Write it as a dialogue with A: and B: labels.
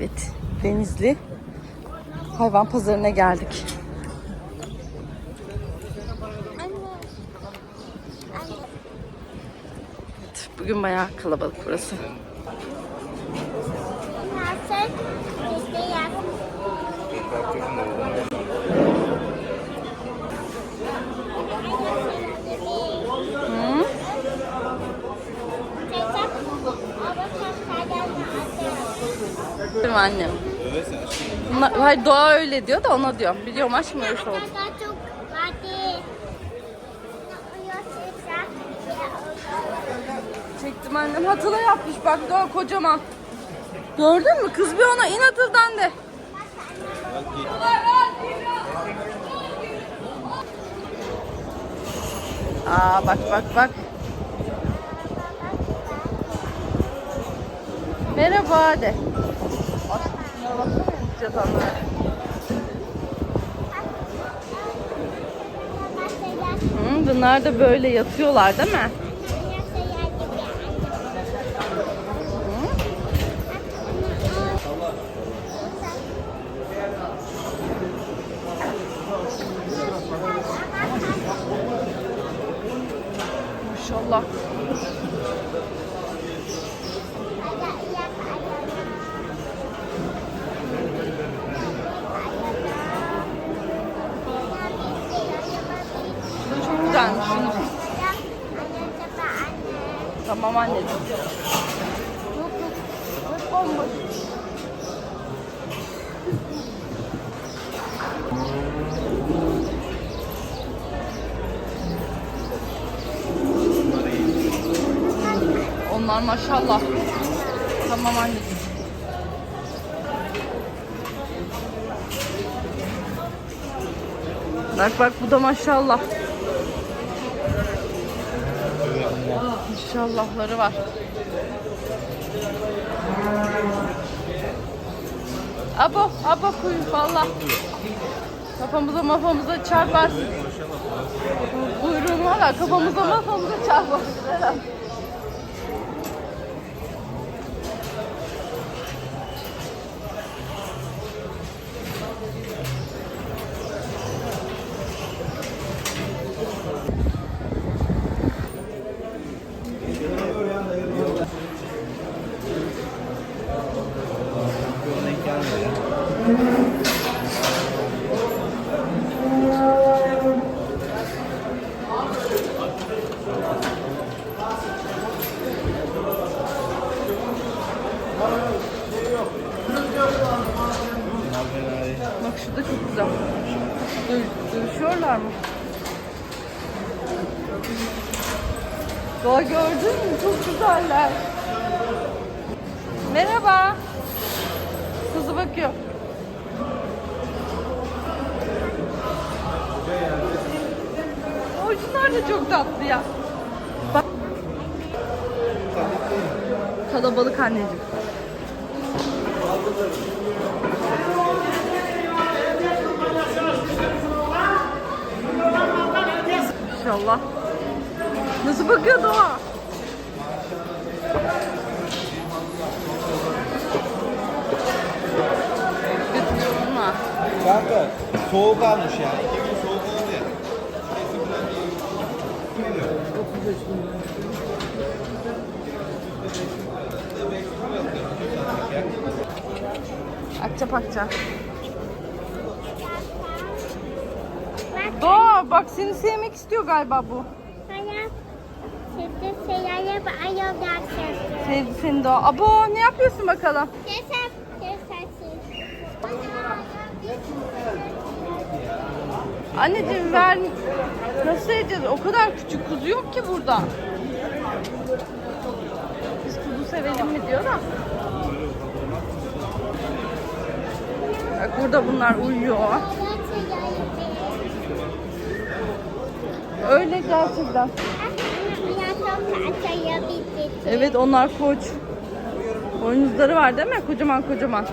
A: Evet, Denizli hayvan pazarına geldik. Evet, bugün bayağı kalabalık burası. Mi annem? Bunlar, hayır doğa öyle diyor da ona diyor. Biliyorum aşkım öyle şey oldu. Çektim annem hatıla yapmış bak doğa kocaman. Gördün mü? Kız bir ona in hatırdan de. Aa bak bak bak. Merhaba de. Yatanlara. Hı, bunlar da böyle yatıyorlar değil mi? Maşallah. Güzelmiş. Tamam anneciğim. Onlar maşallah. Tamam anneciğim. Bak bak bu da maşallah. Maşallahları var. Abo, abo kuyu valla. Kafamıza mafamıza çarpar. Buyurun valla kafamıza mafamıza çarpar. Şu da çok güzel. Dö- dövüşüyorlar mı? Doğa gördün mü? Çok güzeller. Merhaba. Kızı bakıyor. Şunlar da çok tatlı ya. Bak. Kalabalık anneciğim. İnşallah. Nasıl bakıyor Doğa? Götürüyorum ha.
B: Kanka soğuk almış yani. İki gün soğuk oldu ya.
A: Akça pakça. Doğa bak seni sevmek istiyor galiba bu.
C: Seyirle ayol dersin.
A: Sevdi seni Doğa. Abo ne yapıyorsun bakalım?
C: Desersin.
A: Anneciğim ver. Nasıl edeceğiz? O kadar küçük kuzu yok ki burada. Biz kuzu sevelim mi diyor da. Bak burada bunlar uyuyor. Öyle gerçekten. Evet onlar koç. Boynuzları var değil mi? Kocaman kocaman.